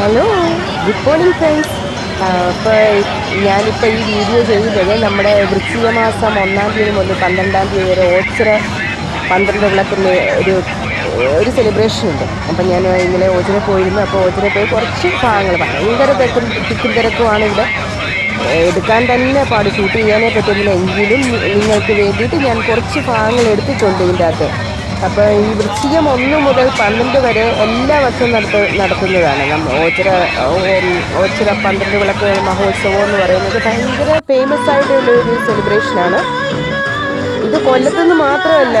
Hello good morning friends. അപ്പോൾ ഞാനിപ്പോൾ ഈ വീഡിയോ ചെയ്യുന്നത് നമ്മുടെ വൃശ്ചിക മാസം ഒന്നാം തീയതി മുതൽ പന്ത്രണ്ടാം തീയതി വരെ ഓച്ചിറ പന്ത്രണ്ട് വിളക്കിന്റെ ഒരു ഒരു സെലിബ്രേഷൻ ഉണ്ട്. അപ്പം ഞാൻ ഇന്നലെ ഓച്ചിറ പോയിരുന്നു. അപ്പോൾ ഓച്ചിറ പോയി കുറച്ച് ഭാഗങ്ങൾ ഭയങ്കര തിരക്കും തിക്കും തിരക്കുമാണ് ഇവിടെ. എടുക്കാൻ തന്നെ പാട്. ഷൂട്ട് ചെയ്യാനേ പറ്റുന്നില്ല. എങ്കിലും നിങ്ങൾക്ക് വേണ്ടിയിട്ട് ഞാൻ കുറച്ച് ഭാഗങ്ങൾ എടുത്തിട്ടുണ്ട് ഇതിന്റെ അകത്ത്. അപ്പോൾ ഈ വൃശ്ചികം ഒന്ന് മുതൽ പന്ത്രണ്ട് വരെ എല്ലാ വർഷവും നടത്ത നടത്തുന്നതാണ്. നമ്മൾ ഓച്ചിറ ഓച്ചിറ പന്ത്രണ്ട് വിളക്ക് മഹോത്സവം എന്ന് പറയുന്നത് ഭയങ്കര ഫേമസ് ആയിട്ടുള്ള ഒരു സെലിബ്രേഷനാണ് ഇത് കൊല്ലത്തുനിന്ന് മാത്രമല്ല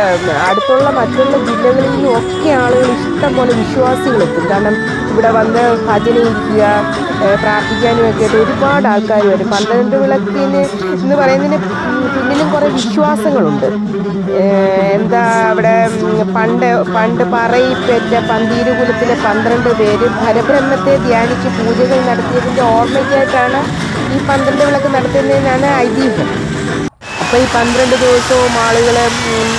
അടുത്തുള്ള മറ്റുള്ള ജില്ലകളിൽ നിന്നും ഒക്കെ ആളുകൾ ഇഷ്ടം പോലെ വിശ്വാസികൾ എത്തും. കാരണം ഇവിടെ വന്ന് ഭജന ഇരിക്കുക പ്രാർത്ഥിക്കാനും ഒക്കെ ആയിട്ട് ഒരുപാട് ആൾക്കാർ വരും. പന്ത്രണ്ട് വിളക്കിന് എന്ന് പറയുന്നതിന് പിന്നിലും കുറേ വിശ്വാസങ്ങളുണ്ട്. എന്താ അവിടെ പണ്ട് പണ്ട് പറയിപ്പേറ്റ പന്തീരുകുലത്തിലെ പന്ത്രണ്ട് പേര് പരബ്രഹ്മത്തെ ധ്യാനിച്ച് പൂജകൾ നടത്തിയതിന്റെ ഓർമ്മയ്ക്കായിട്ടാണ് ഈ പന്ത്രണ്ട് വിളക്ക് നടത്തുന്നതിനാണ് ഐതിഹ്യം. അപ്പോൾ ഈ പന്ത്രണ്ട് ദിവസവും ആളുകൾ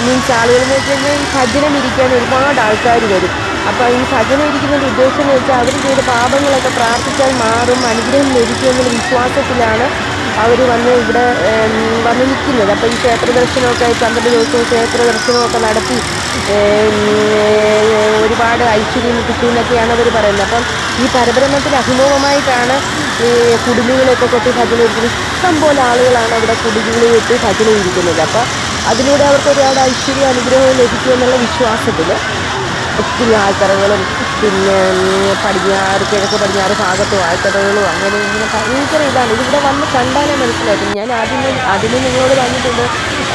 മീൻസ് ആളുകൾ എന്ന് വെച്ച് കഴിഞ്ഞാൽ ഈ ഭജനം ഇരിക്കാൻ ഒരുപാട് ആൾക്കാർ വരും. അപ്പോൾ ഈ ഭജനം ഇരിക്കുന്നതിന്റെ ഉദ്ദേശം എന്ന് വെച്ചാൽ അവർ ചെയ്ത പാപങ്ങളൊക്കെ പ്രാർത്ഥിച്ചാൽ മാറും അനുഗ്രഹം ലഭിക്കുമെന്നുള്ള വിശ്വാസത്തിലാണ് അവർ വന്ന് ഇവിടെ വന്ന് നിൽക്കുന്നത്. അപ്പോൾ ഈ ക്ഷേത്ര ദർശനമൊക്കെ പന്ത്രണ്ട് ദിവസവും ക്ഷേത്ര ദർശനമൊക്കെ നടത്തി ഒരുപാട് ഐശ്വര്യം കിട്ടിയെന്നൊക്കെയാണ് അവർ പറയുന്നത്. അപ്പം ഈ പരബ്രഹ്മത്തിന് അഭിമുഖമായിട്ടാണ് ഈ കുടുംബികളെയൊക്കെ കൊട്ടി ഭജന ഇഷ്ടം പോലെ ആളുകളാണ് അവിടെ കുടുംബികളെ കൊട്ടി ഭജന ഇരിക്കുന്നത്. അപ്പോൾ അതിലൂടെ അവർക്ക് ഒരുപാട് ഐശ്വര്യ അനുഗ്രഹവും ലഭിക്കുമെന്നുള്ള വിശ്വാസത്തിൽ ഒത്തിരി ആൾക്കാരങ്ങളും പിന്നെ പടിഞ്ഞാറ് കിഴക്ക് പടിഞ്ഞാറ് ഭാഗത്തും ആൾക്കറകളും അങ്ങനെ ഇങ്ങനെ ഭയങ്കര ഇതാണ്. ഇതിവിടെ വന്ന് കണ്ടാലേ മനസ്സിലാക്കും ഞാൻ ആദ്യം ആദ്യമേ നിങ്ങളോട് പറഞ്ഞിട്ടുണ്ട്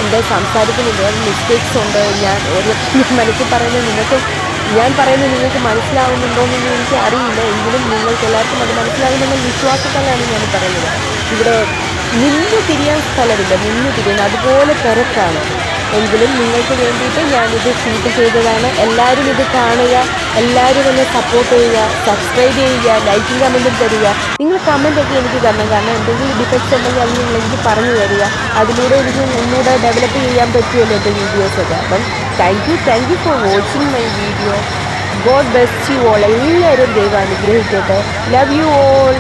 എന്റെ സംസാരത്തിന് മിസ്റ്റേക്സ് ഉണ്ട്. ഞാൻ ഒരു മനസ്സിൽ പറയുന്നത് നിങ്ങൾക്ക് ഞാൻ പറയുന്നത് നിങ്ങൾക്ക് മനസ്സിലാവുന്നുണ്ടോ എന്നൊന്നും എനിക്ക് അറിയില്ല. എങ്കിലും നിങ്ങൾക്ക് എല്ലാവർക്കും അത് മനസ്സിലാകുമെന്ന വിശ്വാസത്തിലാണ് ഞാൻ പറയുന്നത്. ഇവിടെ നിന്ന് തിരിയാൻ സ്ഥലമില്ല. നിന്ന് തിരിയാൻ അതുപോലെ തിരക്കാണ്. എങ്കിലും നിങ്ങൾക്ക് വേണ്ടിയിട്ട് ഞാനിത് ഷൂട്ട് ചെയ്തതാണ്. എല്ലാവരും ഇത് കാണുക എല്ലാവരും എന്നെ സപ്പോർട്ട് ചെയ്യുക സബ്സ്ക്രൈബ് ചെയ്യുക ലൈക്കും കമന്റും തരിക. നിങ്ങൾ കമന്റൊക്കെ എനിക്ക് തരണം. കാരണം എന്തെങ്കിലും ഡിഫക്ട്സ് ഉണ്ടെങ്കിൽ അത് നിങ്ങൾ എനിക്ക് പറഞ്ഞു തരിക. അതിലൂടെ എനിക്ക് ഒന്നുകൂടെ ഡെവലപ്പ് ചെയ്യാൻ പറ്റുമല്ലോ എന്റെ വീഡിയോസൊക്കെ അപ്പം thank you thank you for watching my video God best you all എല്ലാവരും ദൈവം അനുഗ്രഹിക്കട്ടെ. Love you all